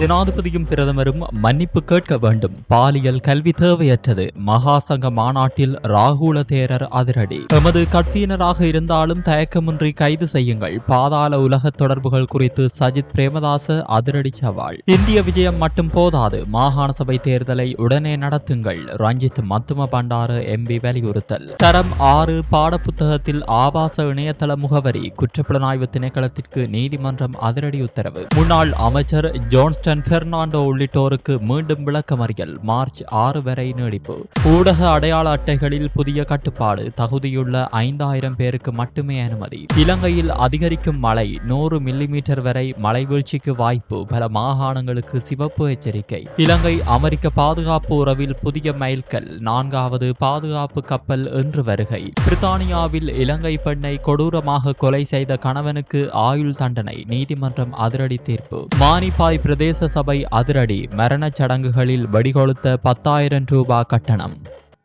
ஜனாதிபதியும் பிரதமரும் மன்னிப்பு கேட்க வேண்டும். பாலியல் கல்வி தேவையற்றது. மகாசங்க மாநாட்டில் ராகுல தேரர் அதிரடி. எமது கட்சியினராக இருந்தாலும் தயக்கமின்றி கைது செய்யுங்கள். பாதாள உலக தொடர்புகள் குறித்து சஜித் பிரேமதாச அதிரடி சவால். இந்திய விஜயம் மட்டும் போதாது. மாகாண சபை தேர்தலை உடனே நடத்துங்கள். ரஞ்சித் மத்தும பண்டார எம்பி வலியுறுத்தல். தரம் ஆறு பாடப்புத்தகத்தில் ஆபாச இணையதள முகவரி. குற்றப்புலனாய்வு திணைக்களத்திற்கு நீதிமன்றம் அதிரடி உத்தரவு. முன்னாள் அமைச்சர் ஜோன்ஸ்டன் கேப்டன் பெர்னாண்டோ உள்ளிட்டோருக்கு மீண்டும் விளக்கமறியல் மார்ச் ஆறு வரை நீடிப்பு. ஊடக அடையாள அட்டைகளில் புதிய கட்டுப்பாடு தகுதியுள்ள ஐந்தாயிரம் பேருக்கு மட்டுமே அனுமதி. இலங்கையில் அதிகரிக்கும் மழை நூறு மில்லிமீட்டர் வரை மழை வீழ்ச்சிக்கு வாய்ப்பு பல மாகாணங்களுக்கு சிவப்பு எச்சரிக்கை. இலங்கை அமெரிக்க பாதுகாப்பு உறவில் புதிய மைல்கல் நான்காவது பாதுகாப்பு கப்பல் இன்று வருகை. பிரித்தானியாவில் இலங்கை பெண்ணை கொடூரமாக கொலை செய்த கணவனுக்கு ஆயுள் தண்டனை நீதிமன்றம் அதிரடி தீர்ப்பு. மானிப்பாய் பிரதேச சபை அதிரடி மரணச் சடங்குகளில் வடிகொழுத்த பத்தாயிரம் ரூபாய் கட்டணம்.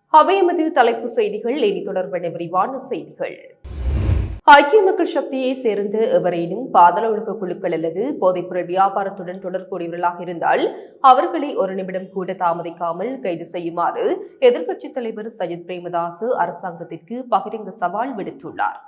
அவையமது தலைப்பு செய்திகள் இனி தொடர்பான விரிவான செய்திகள். ஐக்கிய மக்கள் சக்தியை சேர்ந்த எவரேனும் பாதள ஒழுக்க குழுக்கள் அல்லது போதைப்பொருள் வியாபாரத்துடன் தொடர்புடையவர்களாக இருந்தால் அவர்களை ஒரு நிமிடம் கூட தாமதிக்காமல் கைது செய்யுமாறு எதிர்க்கட்சித் தலைவர் சஜித் பிரேமதாசு அரசாங்கத்திற்கு பகிரங்க சவால் விடுத்துள்ளார்.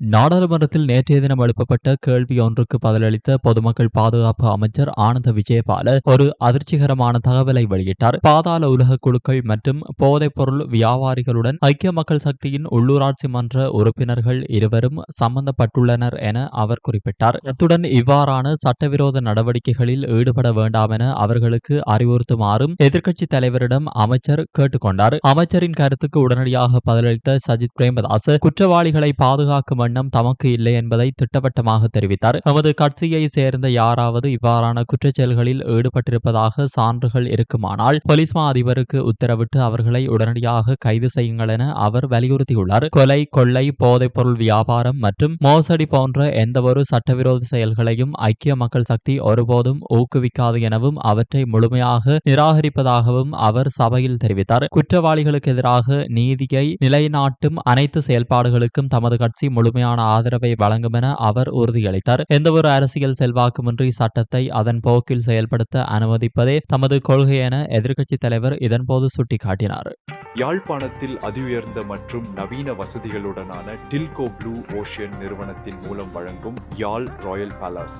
நாடாளுமன்றத்தில் நேற்றைய தினம் எழுப்பப்பட்ட கேள்வி ஒன்றுக்கு பதிலளித்த பொதுமக்கள் பாதுகாப்பு அமைச்சர் ஆனந்த விஜயபால ஒரு அதிர்ச்சிகரமான தகவலை வெளியிட்டார். பாதாள உலக குழுக்கள் மற்றும் போதைப்பொருள் வியாபாரிகளுடன் ஐக்கிய மக்கள் சக்தியின் உள்ளூராட்சி மன்ற உறுப்பினர்கள் இருவரும் சம்பந்தப்பட்டுள்ளனர் என அவர் குறிப்பிட்டார். அத்துடன் இவ்வாறான சட்டவிரோத நடவடிக்கைகளில் ஈடுபட வேண்டாம் என அவர்களுக்கு அறிவுறுத்துமாறும் எதிர்க்கட்சித் தலைவரிடம் அமைச்சர் கேட்டுக்கொண்டார். அமைச்சரின் கருத்துக்கு உடனடியாக பதிலளித்த சஜித் பிரேமதாஸ் குற்றவாளிகளை பாதுகாக்கும் வண்ணம் தமக்கு இல்லை என்பதை திட்டவட்டமாக தெரிவித்தார். எமது கட்சியை சேர்ந்த யாராவது இவ்வாறான குற்றச்செயல்களில் ஈடுபட்டிருப்பதாக சான்றுகள் இருக்குமானால் பொலிஸ்மா அதிபருக்கு உத்தரவிட்டு அவர்களை உடனடியாக கைது செய்யுங்கள் என அவர் வலியுறுத்தியுள்ளார். கொலை கொள்ளை போதைப்பொருள் வியாபாரம் மற்றும் மோசடி போன்ற எந்தவொரு சட்டவிரோத செயல்களையும் ஐக்கிய மக்கள் சக்தி ஒருபோதும் ஊக்குவிக்காது எனவும் அவற்றை முழுமையாக நிராகரிப்பதாகவும் அவர் சபையில் தெரிவித்தார். குற்றவாளிகளுக்கு எதிராக நீதியை நிலைநாட்டும் அனைத்து செயல்பாடுகளுக்கும் தமது கட்சி முழுமையான ஆதரவை வழங்கும் என அவர் உறுதியளித்தார். எந்தவொரு அரசியல் செல்வாக்குமின்றி சட்டத்தை அதன் போக்கில் செயல்படுத்த அனுமதிப்பதே தமது கொள்கை என எதிர்க்கட்சித் தலைவர் இதன்போது சுட்டிக்காட்டினார். யாழ்ப்பாணத்தில் அதிஉயர்ந்த மற்றும் நவீன வசதிகளுடனான டில்கோ ப்ளூ ஓஷியன் நிறுவனத்தின் மூலம் வழங்கும் யாழ் ராயல் பேலஸ்.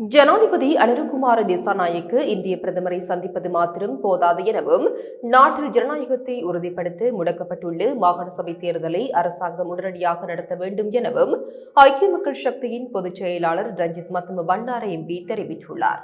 ஜனாதிபதி அனிருகுமார திசாநாயக்கு இந்திய பிரதமரை சந்திப்பது மாத்திரம் போதாது எனவும் நாட்டில் ஜனநாயகத்தை உறுதிப்படுத்த முடக்கப்பட்டுள்ள மாகாண சபை தேர்தலை அரசாங்கம் உடனடியாக நடத்த வேண்டும் எனவும் ஐக்கிய மக்கள் சக்தியின் பொதுச் செயலாளர் ரஞ்சித் மத்தும பண்டார எம்பி தெரிவித்துள்ளார்.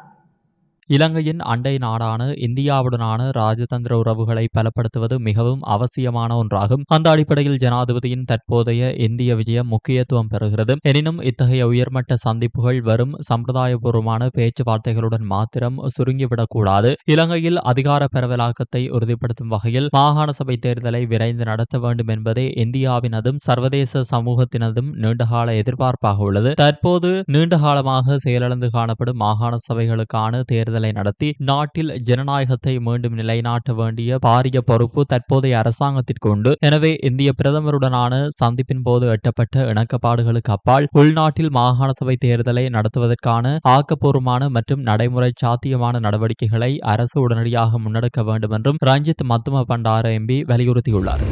இலங்கையின் அண்டை நாடான இந்தியாவுடனான ராஜதந்திர உறவுகளை பலப்படுத்துவது மிகவும் அவசியமான ஒன்றாகும். அந்த அடிப்படையில் ஜனாதிபதியின் தற்போதைய இந்திய விஜயம் முக்கியத்துவம் பெறுகிறது. எனினும் இத்தகைய உயர்மட்ட சந்திப்புகள் வரும் சம்பிரதாயபூர்வமான பேச்சுவார்த்தைகளுடன் மாத்திரம் சுருங்கிவிடக்கூடாது. இலங்கையில் அதிகார பரவலாக்கத்தை உறுதிப்படுத்தும் வகையில் மாகாண சபை தேர்தலை விரைந்து நடத்த வேண்டும் என்பதே இந்தியாவினதும் சர்வதேச சமூகத்தினதும் நீண்டகால எதிர்பார்ப்பாக உள்ளது. தற்போது நீண்டகாலமாக செயலிழந்து காணப்படும் மாகாண சபைகளுக்கான தேர்தல் தேர்தலை நடத்தி நாட்டில் ஜனநாயகத்தை மீண்டும் நிலைநாட்ட வேண்டிய பாரிய பொறுப்பு தற்போதைய அரசாங்கத்திற்கு உண்டு. எனவே இந்திய பிரதமருடனான சந்திப்பின் போது எட்டப்பட்ட இணக்கப்பாடுகளுக்கு அப்பால் உள்நாட்டில் மாகாண சபை தேர்தலை நடத்துவதற்கான ஆக்கப்பூர்வமான மற்றும் நடைமுறை சாத்தியமான நடவடிக்கைகளை அரசு உடனடியாக முன்னெடுக்க வேண்டும் என்றும் ரஞ்சித் மத்தும பண்டார எம்பி வலியுறுத்தியுள்ளார்.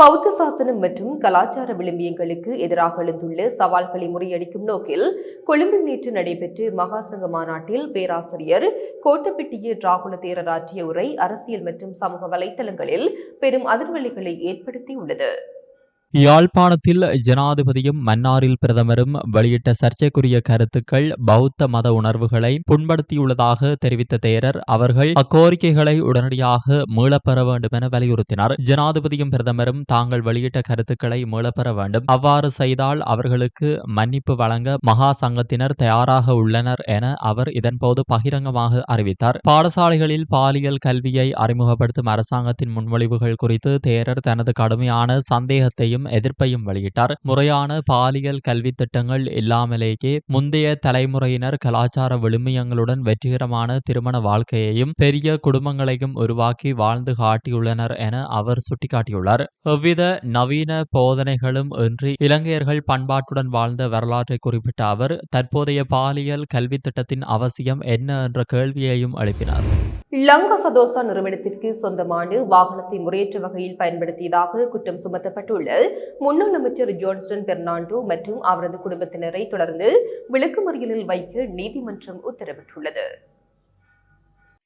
பௌத்த சாசனம் மற்றும் கலாச்சார விளிம்பியங்களுக்கு எதிராக எழுந்துள்ள சவால்களை முறியடிக்கும் நோக்கில் கொழும்பில் நேற்று நடைபெற்ற மகாசங்க மாநாட்டில் பேராசிரியர் கோட்டப்பட்டிய ராகுல தேரர் ஆற்றிய உரை அரசியல் மற்றும் சமூக வலைத்தளங்களில் பெரும் அதிர்வலைகளை ஏற்படுத்தியுள்ளது. யாழ்ப்பாணத்தில் ஜனாதிபதியும் மன்னாரில் பிரதமரும் வெளியிட்ட சர்ச்சைக்குரிய கருத்துக்கள் பௌத்த மத உணர்வுகளை புண்படுத்தியுள்ளதாக தெரிவித்த தேரர் அவர்கள் அக்கோரிக்கைகளை உடனடியாக மீளப்பெற வேண்டும் என வலியுறுத்தினார். ஜனாதிபதியும் பிரதமரும் தாங்கள் வெளியிட்ட கருத்துக்களை மீளப்பெற வேண்டும். அவ்வாறு செய்தால் அவர்களுக்கு மன்னிப்பு வழங்க மகா சங்கத்தினர் தயாராக உள்ளனர் என அவர் இதன்போது பகிரங்கமாக அறிவித்தார். பாடசாலைகளில் பாலியல் கல்வியை அறிமுகப்படுத்தும் அரசாங்கத்தின் முன்மொழிவுகள் குறித்து தேரர் தனது கடுமையான சந்தேகத்தையும் கண்டனத்தையும் எதிர்ப்பையும் வெளியிட்டார். முறையான பாலியல் கல்வி திட்டங்கள் இல்லாமலேயே முந்தைய தலைமுறையினர் கலாச்சார விழுமியங்களுடன் வெற்றிகரமான திருமண வாழ்க்கையையும் பெரிய குடும்பங்களையும் உருவாக்கி வாழ்ந்து காட்டியுள்ளனர் என அவர் சுட்டிக்காட்டியுள்ளார். எவ்வித நவீன போதனைகளும் இன்றி இலங்கையர்கள் பண்பாட்டுடன் வாழ்ந்த வரலாற்றை குறிப்பிட்ட அவர் தற்போதைய பாலியல் கல்வி திட்டத்தின் அவசியம் என்ன என்ற கேள்வியையும் எழுப்பினார். லங்கா சதோசா நிறுவனத்திற்கு சொந்தமான வாகனத்தை முறையற்ற வகையில் பயன்படுத்தியதாக குற்றம் சுமத்தப்பட்டுள்ள முன்னாள் அமைச்சர் ஜோன்ஸ்டன் பெர்னாண்டோ மற்றும் அவரது குடும்பத்தினரை தொடர்ந்து விளக்குமறியலில் வைக்க நீதிமன்றம் உத்தரவிட்டுள்ளது.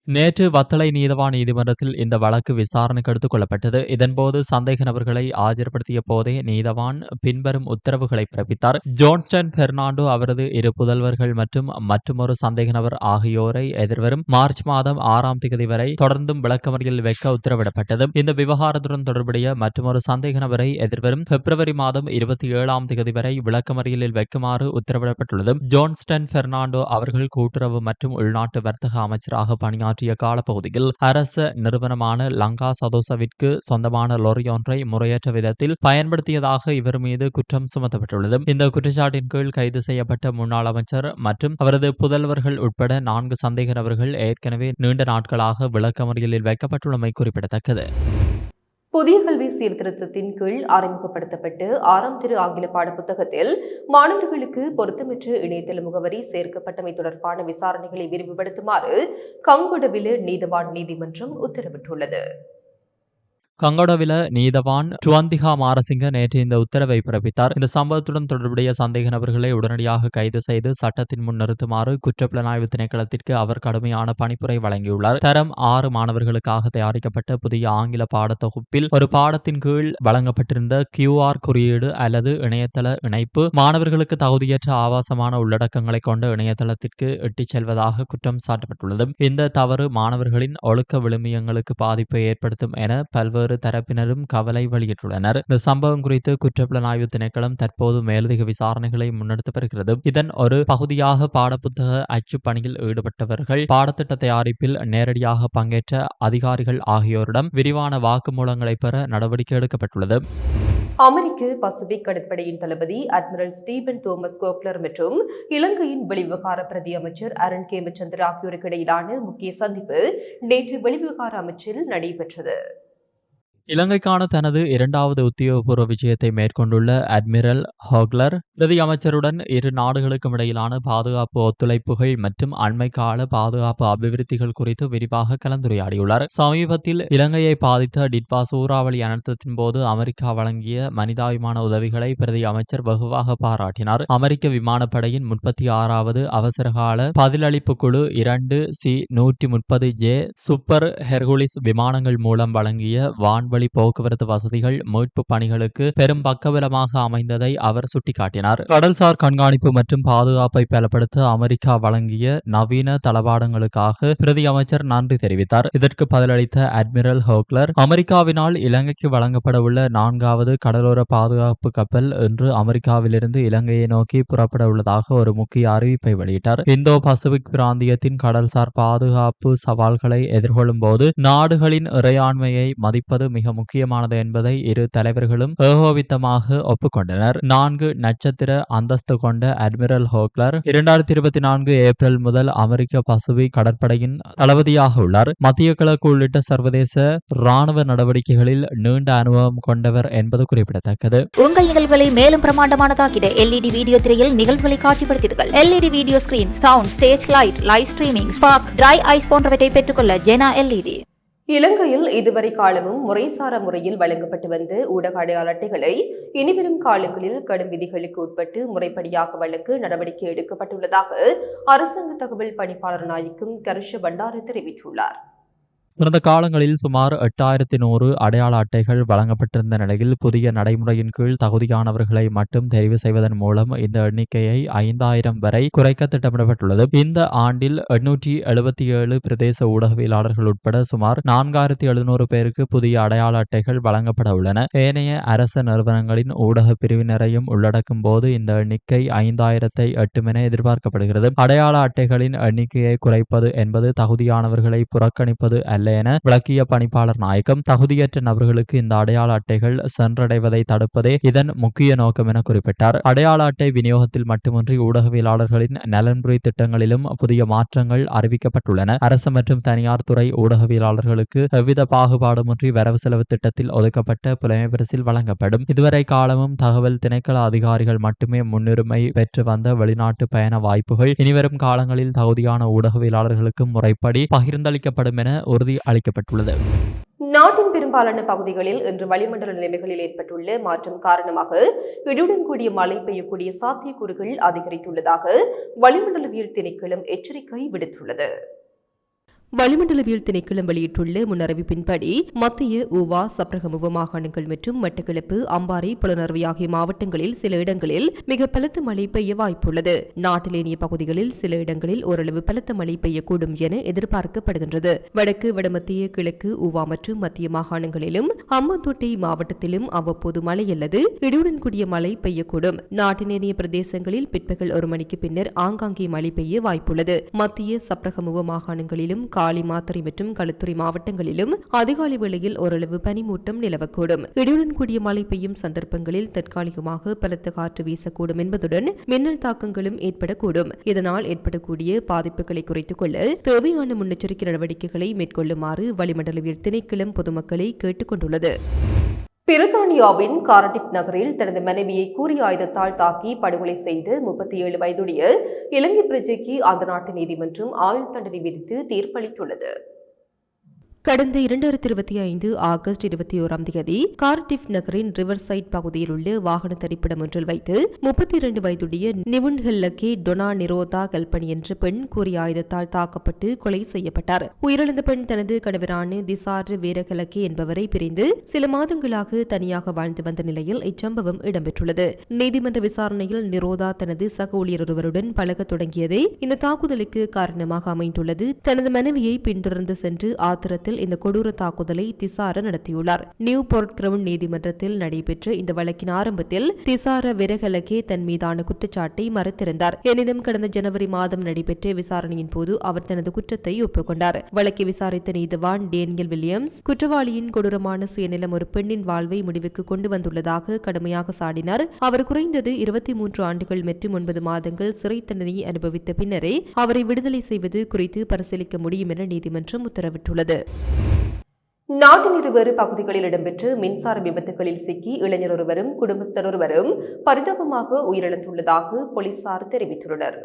நேற்று வத்தளை நீதவான் நீதிமன்றத்தில் இந்த வழக்கு விசாரணைக்கு எடுத்துக் கொள்ளப்பட்டது. இதன்போது சந்தேக நபர்களை ஆஜர்படுத்திய போதே நீதவான் பின்வரும் உத்தரவுகளை பிறப்பித்தார். ஜோன்ஸ்டன் பெர்னாண்டோ அவரது இரு புதல்வர்கள் மற்றும் மற்றொரு சந்தேக நபர் ஆகியோரை எதிர்வரும் மார்ச் மாதம் ஆறாம் தேதி வரை தொடர்ந்தும் விளக்கமறியில் வைக்க உத்தரவிடப்பட்டது. இந்த விவகாரத்துடன் தொடர்புடைய மற்றொரு சந்தேக நபரை எதிர்வரும் பிப்ரவரி மாதம் இருபத்தி ஏழாம் தேதி வரை விளக்கமறியலில் வைக்குமாறு உத்தரவிடப்பட்டுள்ளது. ஜோன்ஸ்டன் பெர்னாண்டோ அவர்கள் கூட்டுறவு மற்றும் உள்நாட்டு வர்த்தக அமைச்சராக பணியாற்றிய காலப்பகுதியில் அரச நிறுவனமான லங்கா சதோசவிற்கு சொந்தமான லொரி ஒன்றை முறையற்ற விதத்தில் பயன்படுத்தியதாக இவர் மீது குற்றம் சுமத்தப்பட்டுள்ளது. இந்த குற்றச்சாட்டின் கீழ் கைது செய்யப்பட்ட முன்னாள் அமைச்சர் மற்றும் அவரது புதல்வர்கள் உட்பட நான்கு சந்தேக நபர்கள் ஏற்கனவே நீண்ட நாட்களாக விளக்கமறியலில் வைக்கப்பட்டுள்ளமை குறிப்பிடத்தக்கது. புதிய கல்வி சீர்திருத்தத்தின் கீழ் அறிமுகப்படுத்தப்பட்டு ஆறாம் திரு ஆங்கில பாடப்புத்தகத்தில் மாணவர்களுக்கு பொருத்தமற்ற இணையதள முகவரி சேர்க்கப்பட்டமை தொடர்பான விசாரணைகளை விரிவுபடுத்துமாறு கங்குடவில நீதவான் நீதிமன்றம் உத்தரவிட்டுள்ளது. கங்கடவில நீதவான் டுவந்திகா மாரசிங்க நேற்று இந்த உத்தரவை பிறப்பித்தார். இந்த சம்பவத்துடன் தொடர்புடைய சந்தேக நபர்களை உடனடியாக கைது செய்து சட்டத்தின் முன் நிறுத்துமாறு குற்றப்புலனாய்வு திணைக்களத்திற்கு அவர் கடுமையான பணிப்புரை வழங்கியுள்ளார். தரம் ஆறு மாணவர்களுக்காக தயாரிக்கப்பட்ட புதிய ஆங்கில பாடத்தொகுப்பில் ஒரு பாடத்தின் கீழ் வழங்கப்பட்டிருந்த கியூஆர் குறியீடு அல்லது இணையதள இணைப்பு மாணவர்களுக்கு தகுதியற்ற ஆபாசமான உள்ளடக்கங்களை கொண்ட இணையதளத்திற்கு இட்டுச் செல்வதாக குற்றம் சாட்டப்பட்டுள்ளது. இந்த தவறு மாணவர்களின் ஒழுக்க விழுமியங்களுக்கு பாதிப்பை ஏற்படுத்தும் என பல்வேறு பல்வேறு தரப்பினரும் கவலை வெளியிட்டுள்ளனர். இந்த சம்பவம் குறித்து குற்றப்புலனாய்வு திணைக்களம் தற்போது மேலதிக விசாரணைகளை முன்னெடுத்து வருகிறது. இதன் ஒரு பகுதியாக பாடப்புத்தக அச்சு பணியில் ஈடுபட்டவர்கள் பாடத்திட்ட தயாரிப்பில் நேரடியாக பங்கேற்ற அதிகாரிகள் ஆகியோரிடம் விரிவான வாக்குமூலங்களை பெற நடவடிக்கை எடுக்கப்பட்டுள்ளது. அமெரிக்க பசிபிக் கடற்படையின் தளபதி அட்மிரல் ஸ்டீபன் தோமஸ் கோக்லர் மற்றும் இலங்கையின் வெளிவிவகார பிரதி அமைச்சர் அருண் கேமச்சந்திர ஆகியோருக்கு இடையிலான முக்கிய சந்திப்பு நேற்று வெளிவிவகார அமைச்சில் நடைபெற்றது. இலங்கைக்கான தனது இரண்டாவது உத்தியோகபூர்வ விஜயத்தை மேற்கொண்டுள்ள அட்மிரல் ஹோக்லர் பிரதி அமைச்சருடன் இரு நாடுகளுக்கும் இடையிலான பாதுகாப்பு ஒத்துழைப்புகள் மற்றும் அண்மை கால பாதுகாப்பு அபிவிருத்திகள் குறித்து விரிவாக கலந்துரையாடியுள்ளார். சமீபத்தில் இலங்கையை பாதித்த டிட்வா சூறாவளி அனர்த்தத்தின் போது அமெரிக்கா வழங்கிய மனிதாபிமான உதவிகளை பிரதி அமைச்சர் வெகுவாக பாராட்டினார். அமெரிக்க விமானப்படையின் முப்பத்தி ஆறாவது அவசரகால பதிலளிப்பு குழு இரண்டு சி நூற்றி முப்பது ஜே சூப்பர் ஹெர்குலிஸ் விமானங்கள் மூலம் வழங்கிய வான் வழி போக்குவரத்து வசதிகள் மீட்பு பணிகளுக்கு பெரும் பக்கபலமாக அமைந்ததை அவர் சுட்டிக்காட்டினார். கடல்சார் கண்காணிப்பு மற்றும் பாதுகாப்பை பலப்படுத்த அமெரிக்கா வழங்கிய நவீன தளவாடங்களுக்காக பிரதி அமைச்சர் நன்றி தெரிவித்தார். இதற்கு பதிலளித்த அட்மிரல் ஹோக்லர் அமெரிக்காவினால் இலங்கைக்கு வழங்கப்பட உள்ள நான்காவது கடலோர பாதுகாப்பு கப்பல் இன்று அமெரிக்காவிலிருந்து இலங்கையை நோக்கி புறப்பட உள்ளதாக ஒரு முக்கிய அறிவிப்பை வெளியிட்டார். இந்தோ பசிபிக் பிராந்தியத்தின் கடல்சார் பாதுகாப்பு சவால்களை எதிர்கொள்ளும் போது நாடுகளின் இறையாண்மையை மதிப்பது மிக முக்கியமானது என்பதை இரு தலைவர்களும் ஏகோபித்தமாக ஒப்புக்கொண்டனர். நான்கு நட்சத்திர அந்தஸ்து கொண்ட அட்மிரல் ஹோக்லர் இரண்டாயிரத்தி இருபத்தி நான்கு ஏப்ரல் முதல் அமெரிக்க பசிபிக் கடற்படையின் தளபதியாக உள்ளார். மத்திய கிழக்கு உள்ளிட்ட சர்வதேச ராணுவ நடவடிக்கைகளில் நீண்ட அனுபவம் கொண்டவர் என்பது குறிப்பிடத்தக்கது. உங்கள் நிகழ்வுகளை மேலும் பிரமாண்டமானதாகிட எல்இடி வீடியோ திரையில் நிகழ்வுகளை காட்சிப்படுத்திடுங்கள். LED video screen sound stage light live streaming spark dry ice போன்றவற்றை பெற்றுக்கொள்ள ஜெனா எல்இடி. இலங்கையில் இதுவரை காலமும் முறைசாரா முறையில் வழங்கப்பட்டு வந்த ஊடக அடையாள அட்டைகளை இனிவரும் காலங்களில் கடும் விதிகளுக்கு உட்பட்டு முறைப்படியாக வழங்க நடவடிக்கை எடுக்கப்பட்டுள்ளதாக அரசாங்க தகவல் பணிப்பாளர் நாயக்கும் கருஷ பண்டார தெரிவித்துள்ளார். கடந்த காலங்களில் சுமார் எட்டாயிரத்தி நூறு அடையாள அட்டைகள் வழங்கப்பட்டிருந்த நிலையில் புதிய நடைமுறையின் கீழ் தகுதியானவர்களை மட்டும் தெரிவு செய்வதன் மூலம் இந்த எண்ணிக்கையை ஐந்தாயிரம் வரை குறைக்க திட்டமிடப்பட்டுள்ளது. இந்த ஆண்டில் எண்ணூற்றி எழுபத்தி ஏழு பிரதேச ஊடகவியலாளர்கள் உட்பட சுமார் நான்காயிரத்தி எழுநூறு பேருக்கு புதிய அடையாள அட்டைகள் வழங்கப்பட உள்ளன. ஏனைய அரச நிறுவனங்களின் ஊடக பிரிவினரையும் உள்ளடக்கும் போது இந்த எண்ணிக்கை ஐந்தாயிரத்தை எட்டுமென எதிர்பார்க்கப்படுகிறது. அடையாள அட்டைகளின் எண்ணிக்கையை குறைப்பது என்பது தகுதியானவர்களை புறக்கணிப்பது அல்ல. அல்ல என விளக்கிய பணிப்பாளர் நாயகம். தகுதியற்ற நபர்களுக்கு இந்த அடையாள அட்டைகள் சென்றடைவதை தடுப்பதே இதன் முக்கிய நோக்கம் என குறிப்பிட்டார். அடையாள அட்டை விநியோகத்தில் மட்டுமின்றி ஊடகவியலாளர்களின் நலன்புரி திட்டங்களிலும் புதிய மாற்றங்கள் அறிவிக்கப்பட்டுள்ளன. அரசு மற்றும் தனியார் துறை ஊடகவியலாளர்களுக்கு எவ்வித பாகுபாடுமின்றி வரவு செலவு திட்டத்தில் ஒதுக்கப்பட்ட புலமை பரிசில் வழங்கப்படும். இதுவரை காலமும் தகவல் திணைக்கள அதிகாரிகள் மட்டுமே முன்னுரிமை பெற்று வந்த வெளிநாட்டு பயண வாய்ப்புகள். இனிவரும் காலங்களில் தகுதியான ஊடகவியலாளர்களுக்கு முறைப்படி பகிர்ந்தளிக்கப்படும் என உறுதி அளிக்கப்பட்டுள்ளது. நாட்டின் பெரும்பாலான பகுதிகளில் இன்று வளிமண்டல நிலைமைகளில் ஏற்பட்டுள்ள மாற்றம் காரணமாக இடியுடன் கூடிய மழை பெய்யக்கூடிய சாத்தியக்கூறுகள் அதிகரித்துள்ளதாக வளிமண்டலவியல் திணைக்களம் எச்சரிக்கை விடுத்துள்ளது. வளிமண்டலவியல் திணைக்களம் வெளியிட்டுள்ள முன்னறிவிப்பின்படி மத்திய ஊவா சப்ரகமுவ மாகாணங்கள் மற்றும் மட்டக்களப்பு அம்பாறை புலனறுவை ஆகிய மாவட்டங்களில் சில இடங்களில் மிக பலத்த மழை பெய்ய வாய்ப்புள்ளது. நாட்டிலேனிய பகுதிகளில் சில இடங்களில் ஓரளவு பலத்த மழை பெய்யக்கூடும் என எதிர்பார்க்கப்படுகின்றது. வடக்கு வடமத்திய கிழக்கு ஊவா மற்றும் மத்திய மாகாணங்களிலும் அம்மாந்தோட்டை மாவட்டத்திலும் அவ்வப்போது மழை அல்லது இடியுடன் கூடிய மழை பெய்யக்கூடும். நாட்டினேனிய பிரதேசங்களில் பிற்பகல் ஒரு மணிக்கு பின்னர் ஆங்காங்கே மழை பெய்ய வாய்ப்புள்ளது. மத்திய சப்ரகமுவ மாகாணங்களிலும் கா மாத்தறை மற்றும் களுத்துறை மாவட்டங்களிலும் அதிகாலை வேளையில் ஓரளவு பனிமூட்டம் நிலவக்கூடும். இடியுடன் கூடிய மழை பெய்யும் சந்தர்ப்பங்களில் தற்காலிகமாக பலத்த காற்று வீசக்கூடும் என்பதுடன் மின்னல் தாக்கங்களும் ஏற்படக்கூடும். இதனால் ஏற்படக்கூடிய பாதிப்புகளை குறைத்துக் கொள்ள தேவையான முன்னெச்சரிக்கை நடவடிக்கைகளை மேற்கொள்ளுமாறு வளிமண்டலவியல் திணைக்களம் பொதுமக்களை கேட்டுக் கொண்டுள்ளது பிரித்தானியாவின் காரடிப் நகரில் தனது மனைவியை கூறிய ஆயுதத்தால் தாக்கி படுகொலை செய்து முப்பத்தி ஏழு வயதுடைய இலங்கை பிரஜைக்கு அந்த நாட்டு நீதிமன்றம் ஆயுள் தண்டனை விதித்து தீர்ப்பளித்துள்ளது. கடந்த இரண்டாயிரத்தி இருபத்தி ஐந்து ஆகஸ்ட் இருபத்தி ஓராம் தேதி கார்டிஃப் நகரின் ரிவர் சைட் பகுதியில் உள்ள வாகன தரிப்பிடம் ஒன்றில் வைத்து முப்பத்தி இரண்டு வயதுடைய நிவுன் ஹெல்லக்கே டொனா நிரோதா கல்பனி என்ற பெண் கூறிய ஆயுதத்தால் தாக்கப்பட்டு கொலை செய்யப்பட்டார். உயிரிழந்த பெண் தனது கணவரான திசார் வீரகலக்கே என்பவரை பிரிந்து சில மாதங்களாக தனியாக வாழ்ந்து வந்த நிலையில் இச்சம்பவம் இடம்பெற்றுள்ளது. நீதிமன்ற விசாரணையில் நிரோதா தனது சக ஊழியர் ஒருவருடன் பழகத் தொடங்கியதே இந்த தாக்குதலுக்கு காரணமாக அமைந்துள்ளது. தனது மனைவியை பின்தொடர்ந்து சென்று ஆத்திரத்தில் இந்த கொடூர தாக்குதலை திசார நடத்தியுள்ளார். நியூ போர்ட் கிரவுன் நீதிமன்றத்தில் நடைபெற்ற இந்த வழக்கின் ஆரம்பத்தில் திசார விரகலகே தன் மீதான குற்றச்சாட்டை மறுத்திருந்தார். எனினும் கடந்த ஜனவரி மாதம் நடைபெற்ற விசாரணையின் போது அவர் தனது குற்றத்தை ஒப்புக்கொண்டார். வழக்கை விசாரித்த நீதிவான் டேனியல் வில்லியம்ஸ் குற்றவாளியின் கொடூரமான சுயநிலம் ஒரு பெண்ணின் வாழ்வை முடிவுக்கு கொண்டு வந்துள்ளதாக கடுமையாக சாடினார். அவர் குறைந்தது இருபத்தி மூன்று ஆண்டுகள் மற்றும் ஒன்பது மாதங்கள் சிறை தண்டனை அனுபவித்த பின்னரே அவரை விடுதலை செய்வது குறித்து பரிசீலிக்க முடியும் என நீதிமன்றம் உத்தரவிட்டுள்ளது. நாட்டின் இருவேறு பகுதிகளில் இடம்பெற்று மின்சார விபத்துகளில் சிக்கி இளைஞர் ஒருவரும் குடும்பத்தினர் ஒருவரும் பரிதாபமாக உயிரிழந்துள்ளதாக போலீசார் தெரிவித்துள்ளனர்.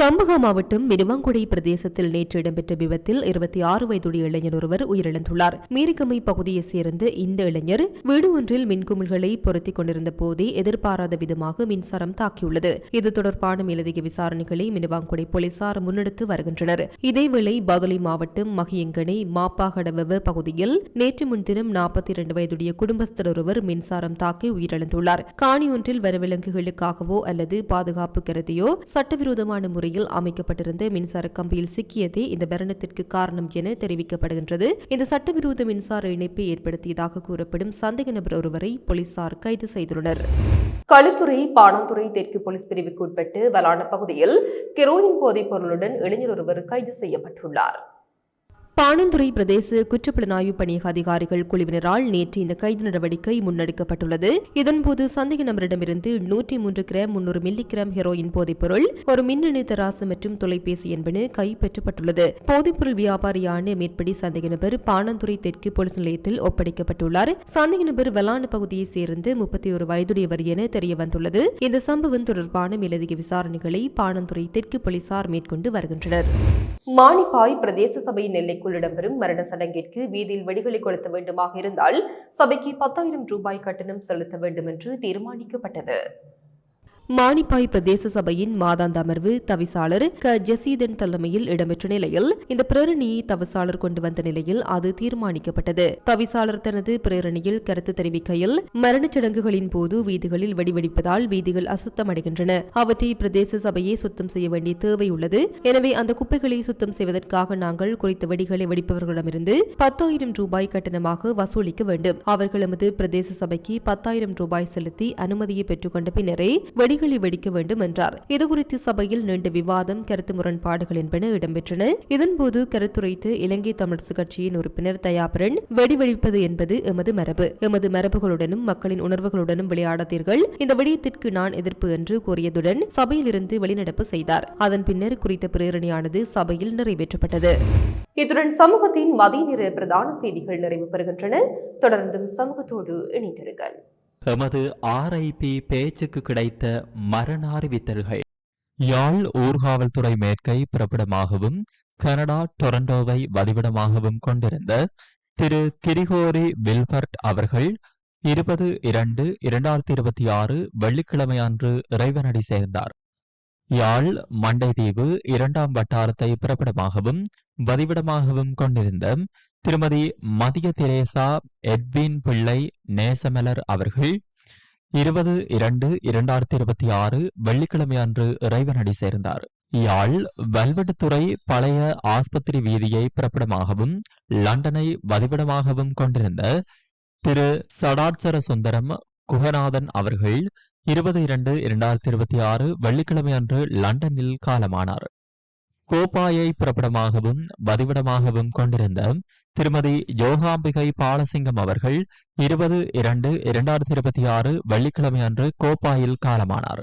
கம்பகா மாவட்டம் மினுவாங்குடி பிரதேசத்தில் நேற்று இடம்பெற்ற விபத்தில் இருபத்தி ஆறு வயதுடைய இளைஞர் ஒருவர் உயிரிழந்துள்ளார். மீரிகமை பகுதியைச் சேர்ந்த இந்த இளைஞர் வீடு ஒன்றில் மின்குமிழ்களை பொருத்திக் கொண்டிருந்த போதே எதிர்பாராத விதமாக மின்சாரம் தாக்கியுள்ளது. இது தொடர்பான மேலதிக விசாரணைகளை மினுவாங்குடி போலீசார் முன்னெடுத்து வருகின்றனர். இதேவேளை பதுளை மாவட்டம் மகியங்கனை மாப்பாகடவெவ பகுதியில் நேற்று முன்தினம் நாற்பத்தி இரண்டு வயதுடைய குடும்பஸ்தர் ஒருவர் மின்சாரம் தாக்கி உயிரிழந்துள்ளார். காணி ஒன்றில் வரவிலங்குகளுக்காகவோ அல்லது பாதுகாப்பு கருதியோ சட்டவிரோதமான முறை முறையில் அமைக்கப்பட்டிருந்த மின்சார கம்பியில் சிக்கியதே இந்த மரணத்திற்கு காரணம் என தெரிவிக்கப்படுகின்றது. இந்த சட்டவிரோத மின்சார இணைப்பை ஏற்படுத்தியதாக கூறப்படும் சந்தேக நபர் ஒருவரை போலீசார் கைது செய்துள்ளனர். களுத்துறை பாணந்துறை தெற்கு போலீஸ் பிரிவுக்கு உட்பட்டு வலான பகுதியில் கெரோயின் போதைப் பொருளுடன் இளைஞர் ஒருவர் கைது செய்யப்பட்டுள்ளார். பாணந்துறை பிரதேச குற்றப்புலனாய்வு பணியக அதிகாரிகள் குழுவினரால் நேற்று இந்த கைது நடவடிக்கை முன்னெடுக்கப்பட்டுள்ளது. இதன்போது சந்தேக நபரிடமிருந்து நூற்றி மூன்று கிராம் முன்னூறு மில்லி கிராம் ஹெரோயின் போதைப்பொருள் ஒரு மின்னணு தராசு மற்றும் தொலைபேசி என்பன கைப்பற்றப்பட்டுள்ளது. போதைப்பொருள் வியாபாரியான மேற்படி சந்தேக நபர் பாணந்துறை தெற்கு போலீஸ் நிலையத்தில் ஒப்படைக்கப்பட்டுள்ளார். சந்தேக நபர் வலான பகுதியைச் சேர்ந்து முப்பத்தி ஒரு வயதுடையவர் என தெரிய வந்துள்ளது இந்த சம்பவம் தொடர்பான மேலதிக விசாரணைகளை பாணந்துறை தெற்கு போலீசார் மேற்கொண்டு வருகின்றனர். மானிப்பாய் பிரதேச சபை நெல்லைக்குள் இடம்பெறும் மரண சடங்கிற்கு வீதியில் வெடிகளை கொளுத்த வேண்டுமாக இருந்தால் சபைக்கு பத்தாயிரம் ரூபாய் கட்டணம் செலுத்த வேண்டும் என்று தீர்மானிக்கப்பட்டது. மானிப்பாய் பிரதேச சபையின் மாதாந்த அமர்வு தவிசாளர் க. ஜசீதன் தலைமையில் இடம்பெற்ற நிலையில் இந்த பிரேரணியை தவிசாளர் கொண்டு வந்த நிலையில் அது தீர்மானிக்கப்பட்டது. தவிசாளர் தனது பிரேரணியில் கருத்து தெரிவிக்கையில் மரணச் சடங்குகளின் போது வீதிகளில் வெடிவெடிப்பதால் வீதிகள் அசுத்தமடைகின்றன. அவற்றை பிரதேச சபையை சுத்தம் செய்ய வேண்டிய தேவை உள்ளது. எனவே அந்த குப்பைகளை சுத்தம் செய்வதற்காக நாங்கள் குறித்த வெடிகளை வெடிப்பவர்களிடமிருந்து பத்தாயிரம் ரூபாய் கட்டணமாக வசூலிக்க வேண்டும். அவர்கள் எமது பிரதேச சபைக்கு பத்தாயிரம் ரூபாய் செலுத்தி அனுமதியை பெற்றுக்கொண்ட பின்னரே வெடி வெடிகளை வெடிக்க வேண்டும் என்றார். இதுகுறித்து சபையில் நீண்ட விவாதம் கருத்து முரண்பாடுகள் என்பன இடம்பெற்றன. இதன்போது கருத்துரைத்து இலங்கை தமிழரசு கட்சியின் உறுப்பினர் தயாபரன் வெடி வெடிப்பது என்பது எமது மரபு. எமது மரபுகளுடனும் மக்களின் உணர்வுகளுடனும் விளையாடாதீர்கள். இந்த விடயத்திற்கு நான் எதிர்ப்பு என்று கூறியதுடன் சபையிலிருந்து வெளிநடப்பு செய்தார். அதன் பின்னர் குறித்த பிரேரணையானது சபையில் நிறைவேற்றப்பட்டது. இத்துடன் சமூகத்தின் மதிய நிற பிரதான செய்திகள் நிறைவு பெறுகின்றன. தொடர்ந்தும் சமூகத்தோடு இணைந்திருங்கள். எமது ஆர்ஐபி பேச்சுக்கு கிடைத்த மரண அறிவித்தல்கள் யாழ் ஊர்காவல்துறை மேற்கை பிறப்பிடமாகவும் கனடா டொரண்டோவை வதிவிடமாகவும் கொண்டிருந்த திரு கிரிகோரி வில்பர்ட் அவர்கள் இருபது இரண்டு இரண்டாயிரத்தி இருபத்தி ஆறு வெள்ளிக்கிழமை அன்று இறைவனடி சேர்ந்தார். யாழ் மண்டைதீவு இரண்டாம் வட்டாரத்தை பிறப்பிடமாகவும் வதிவிடமாகவும் கொண்டிருந்த திருமதி மதிய தெரேசா எட்வின் பிள்ளை நேசமலர் அவர்கள் இருபது இரண்டு இரண்டாயிரத்தி இருபத்தி ஆறு வெள்ளிக்கிழமை அன்று இறைவனடி சேர்ந்தார். யாழ் வல்வெட்டுத்துறை பழைய ஆஸ்பத்திரி வீதியை பிறப்பிடமாகவும் லண்டனை வதிவிடமாகவும் கொண்டிருந்த திரு சடாட்சர சுந்தரம் குகநாதன் அவர்கள் இருபது இரண்டு இரண்டாயிரத்தி இருபத்தி ஆறு வெள்ளிக்கிழமை அன்று லண்டனில் காலமானார். கோப்பாயை பிரபடமாகவும் வதிவிடமாகவும் கொண்டிருந்த திருமதி யோகாம்பிகை பாலசிங்கம் அவர்கள் இருபது இரண்டு இரண்டாயிரத்தி இருபத்தி ஆறு வெள்ளிக்கிழமை அன்று கோப்பாயில் காலமானார்.